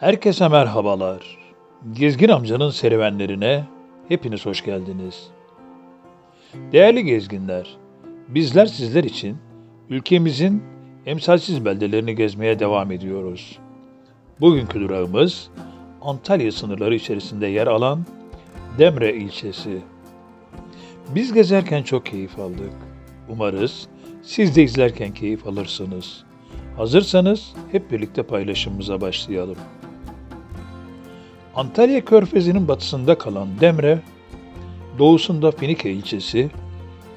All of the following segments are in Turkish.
Herkese merhabalar. Gezgin amcanın serüvenlerine hepiniz hoş geldiniz. Değerli gezginler, bizler sizler için ülkemizin emsalsiz beldelerini gezmeye devam ediyoruz. Bugünkü durağımız Antalya sınırları içerisinde yer alan Demre ilçesi. Biz gezerken çok keyif aldık. Umarız siz de izlerken keyif alırsınız. Hazırsanız hep birlikte paylaşımımıza başlayalım. Antalya Körfezi'nin batısında kalan Demre, doğusunda Finike ilçesi,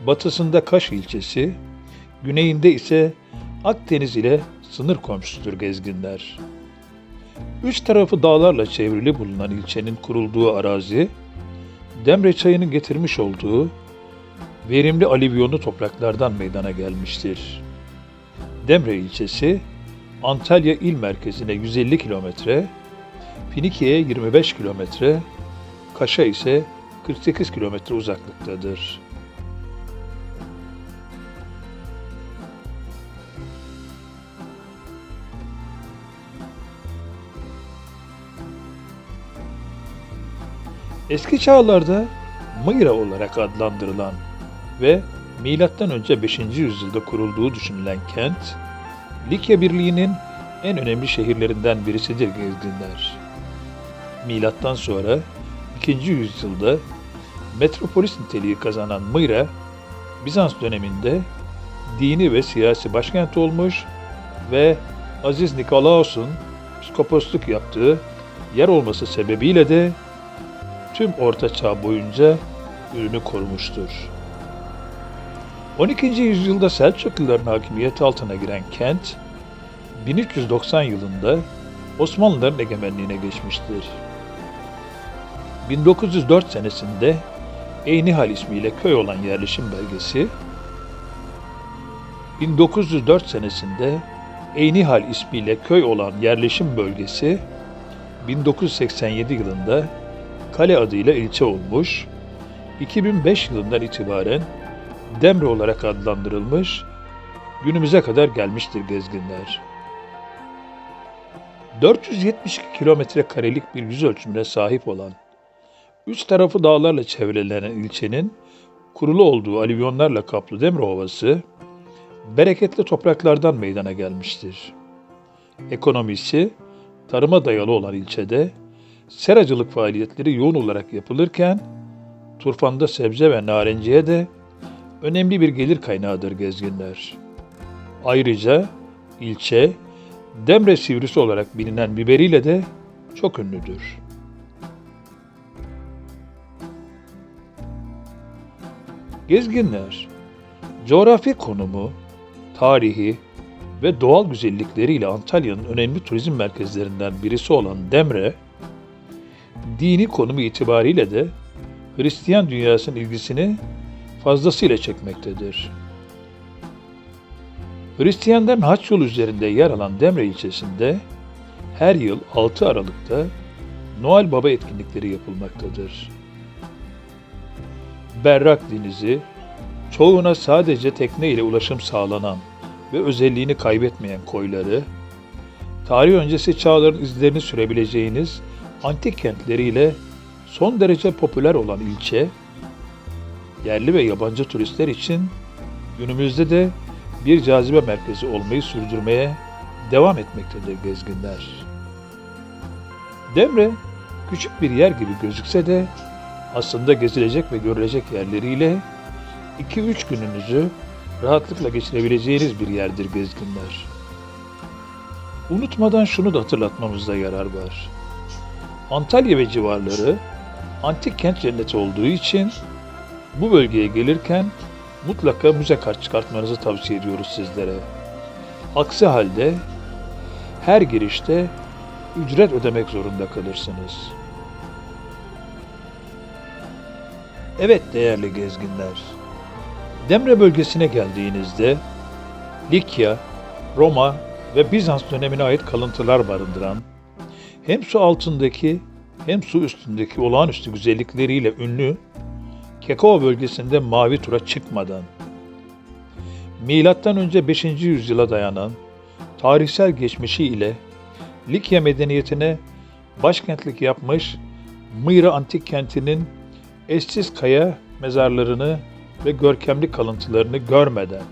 batısında Kaş ilçesi, güneyinde ise Akdeniz ile sınır komşusudur gezginler. Üç tarafı dağlarla çevrili bulunan ilçenin kurulduğu arazi, Demre çayının getirmiş olduğu verimli alüvyonlu topraklardan meydana gelmiştir. Demre ilçesi, Antalya il merkezine 150 kilometre, Finike'ye 25 kilometre, Kaş'a ise 48 kilometre uzaklıktadır. Eski çağlarda Mıyra olarak adlandırılan ve önce 5. yüzyılda kurulduğu düşünülen kent, Likya Birliği'nin en önemli şehirlerinden birisidir gezginler. Milattan sonra 2. yüzyılda metropolis niteliği kazanan Mıyra, Bizans döneminde dini ve siyasi başkent olmuş ve Aziz Nikolaos'un psikoposluk yaptığı yer olması sebebiyle de tüm Orta Çağ boyunca ürünü korumuştur. 12. yüzyılda Selçukluların hakimiyeti altına giren kent, 1390 yılında Osmanlıların egemenliğine geçmiştir. 1904 senesinde Eynihal ismiyle köy olan yerleşim belgesi, 1904 senesinde Eynihal ismiyle köy olan yerleşim bölgesi, 1987 yılında kale adıyla ilçe olmuş, 2005 yılından itibaren Demre olarak adlandırılmış, günümüze kadar gelmiştir gezginler. 472 kilometre karelik bir yüz ölçümüne sahip olan, üç tarafı dağlarla çevrelenen ilçenin kurulu olduğu alüvyonlarla kaplı Demre Ovası, bereketli topraklardan meydana gelmiştir. Ekonomisi tarıma dayalı olan ilçede seracılık faaliyetleri yoğun olarak yapılırken turfanda sebze ve narenciye de önemli bir gelir kaynağıdır gezginler. Ayrıca ilçe Demre sivrisi olarak bilinen biberiyle de çok ünlüdür. Gezginler, coğrafi konumu, tarihi ve doğal güzellikleriyle Antalya'nın önemli turizm merkezlerinden birisi olan Demre, dini konumu itibariyle de Hristiyan dünyasının ilgisini fazlasıyla çekmektedir. Hristiyanların haç yolu üzerinde yer alan Demre ilçesinde her yıl 6 Aralık'ta Noel Baba etkinlikleri yapılmaktadır. Berrak denizi, çoğuna sadece tekne ile ulaşım sağlanan ve özelliğini kaybetmeyen koyları, tarih öncesi çağların izlerini sürebileceğiniz antik kentleriyle son derece popüler olan ilçe, yerli ve yabancı turistler için günümüzde de bir cazibe merkezi olmayı sürdürmeye devam etmektedir gezginler. Demre küçük bir yer gibi gözükse de aslında gezilecek ve görülecek yerleriyle 2-3 gününüzü rahatlıkla geçirebileceğiniz bir yerdir gezginler. Unutmadan şunu da hatırlatmamızda yarar var. Antalya ve civarları antik kent cenneti olduğu için bu bölgeye gelirken mutlaka müze kart çıkartmanızı tavsiye ediyoruz sizlere. Aksi halde her girişte ücret ödemek zorunda kalırsınız. Evet değerli gezginler, Demre bölgesine geldiğinizde Likya, Roma ve Bizans dönemine ait kalıntılar barındıran, hem su altındaki hem su üstündeki olağanüstü güzellikleriyle ünlü Kekova bölgesinde mavi tura çıkmadan, milattan önce 5. yüzyıla dayanan tarihsel geçmişi ile Likya medeniyetine başkentlik yapmış Mıyra antik kentinin eşsiz kaya mezarlarını ve görkemli kalıntılarını görmeden,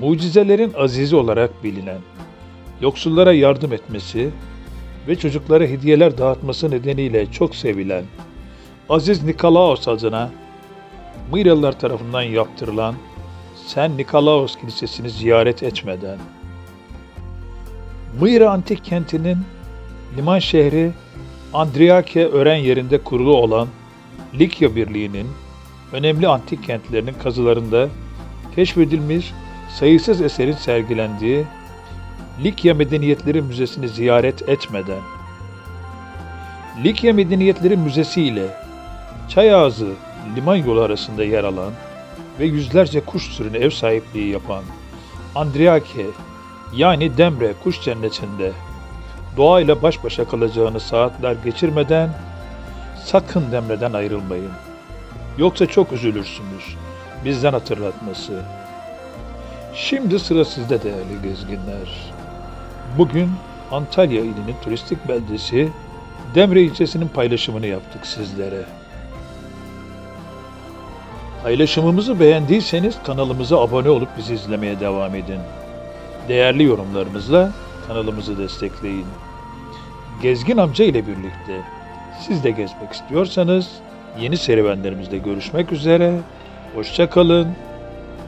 mucizelerin azizi olarak bilinen, yoksullara yardım etmesi ve çocuklara hediyeler dağıtması nedeniyle çok sevilen Aziz Nikolaos adına Mıyralılar tarafından yaptırılan Sen Nikolaos Kilisesi'ni ziyaret etmeden, Mıyra antik kentinin liman şehri Andriake öğren yerinde kurulu olan Likya Birliği'nin önemli antik kentlerinin kazılarında keşfedilmiş sayısız eserin sergilendiği Likya Medeniyetleri Müzesi'ni ziyaret etmeden, Likya Medeniyetleri Müzesi ile Çayağızı liman yolu arasında yer alan ve yüzlerce kuş türüne ev sahipliği yapan Andriake yani Demre Kuş Cenneti'nde doğayla baş başa kalacağınız saatler geçirmeden sakın Demre'den ayrılmayın. Yoksa çok üzülürsünüz. Bizden hatırlatması. Şimdi sıra sizde değerli gezginler. Bugün Antalya ilinin turistik beldesi Demre ilçesinin paylaşımını yaptık sizlere. Paylaşımımızı beğendiyseniz kanalımıza abone olup bizi izlemeye devam edin. Değerli yorumlarınızla kanalımızı destekleyin. Gezgin amca ile birlikte siz de gezmek istiyorsanız yeni serüvenlerimizde görüşmek üzere. Hoşça kalın,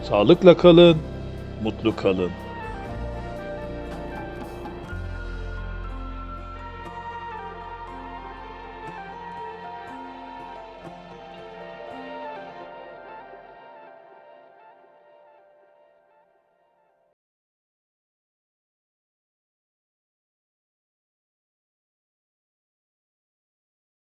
sağlıkla kalın, mutlu kalın.